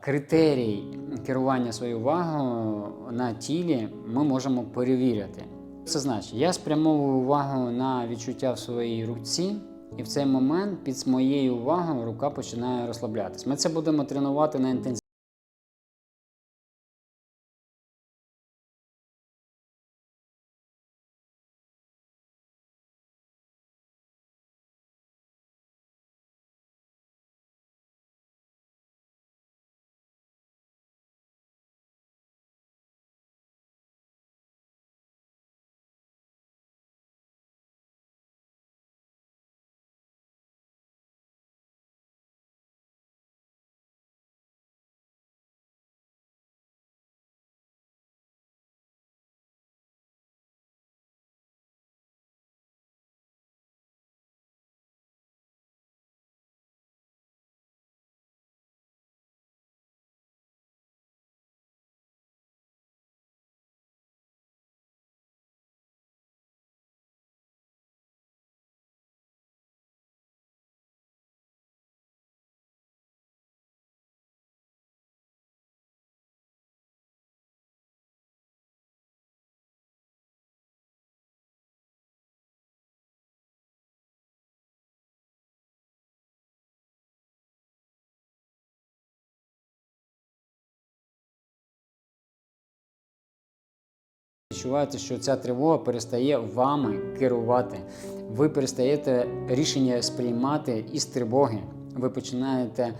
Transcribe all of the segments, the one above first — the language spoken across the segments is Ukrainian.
Критерій керування своєю увагою на тілі ми можемо перевіряти. Це значить, я спрямовую увагу на відчуття в своїй руці, і в цей момент під моєю увагою рука починає розслаблятись. Ми це будемо тренувати на інтенсивності. Відчуваєте, що ця тривога перестає вами керувати. Ви перестаєте рішення сприймати із тривоги. Ви починаєте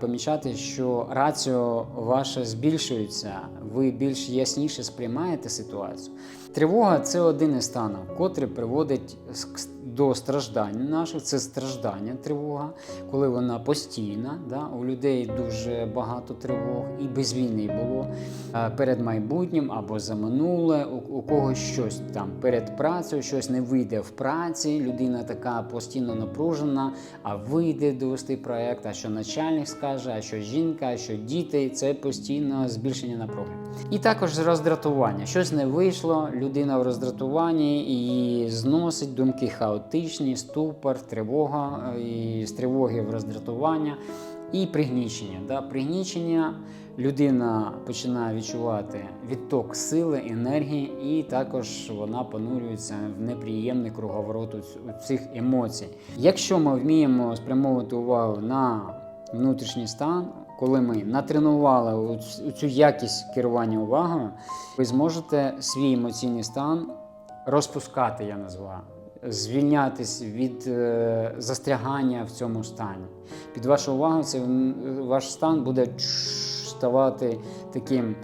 помічати, що раціо ваше збільшується, ви більш ясніше сприймаєте ситуацію. Тривога це один із станів, котрий приводить до страждань наших. Це страждання, тривога, коли вона постійна. Да? У людей дуже багато тривог, і без війни було е, перед майбутнім або за минуле, у когось щось там перед працею, щось не вийде в праці. Людина така постійно напружена, а вийде довести проект, а що начальник скаже, а що жінка, а що діти. Це постійно збільшення напруги. І також роздратування. Щось не вийшло, людина в роздратуванні і зносить думки хаотичні, ступор, тривога, е, і з тривоги в роздратування. І пригнічення. Да? Пригнічення людина починає відчувати відток сили, енергії, і також вона понурюється в неприємний круговорот цих емоцій. Якщо ми вміємо спрямовувати увагу на внутрішній стан, коли ми натренували цю якість керування увагою, ви зможете свій емоційний стан розпускати, я назвав. Звільнятись від е, застрягання в цьому стані. Під вашу увагу це ваш стан буде ставати таким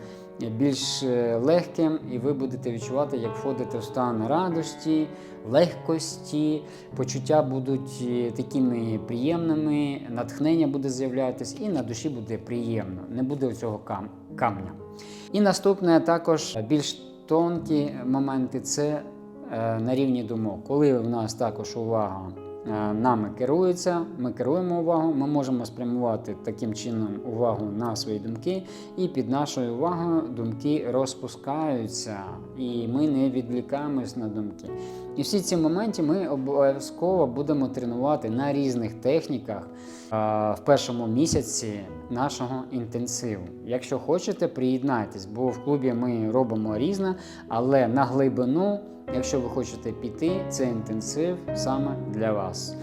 більш е, легким, і ви будете відчувати, як входите в стан радості, легкості, почуття будуть е, такими приємними, натхнення буде з'являтися, і на душі буде приємно, не буде цього кам- камня. І наступне також більш тонкі моменти це е, на рівні думок. Коли в нас також увага е, нами керується, ми керуємо увагу, ми можемо спрямувати таким чином увагу на свої думки, і під нашою увагою думки розпускаються, і ми не відвлікаємось на думки. І всі ці моменти ми обов'язково будемо тренувати на різних техніках в першому місяці нашого інтенсиву. Якщо хочете, приєднайтесь, бо в клубі ми робимо різне, але на глибину, якщо ви хочете піти, це інтенсив саме для вас.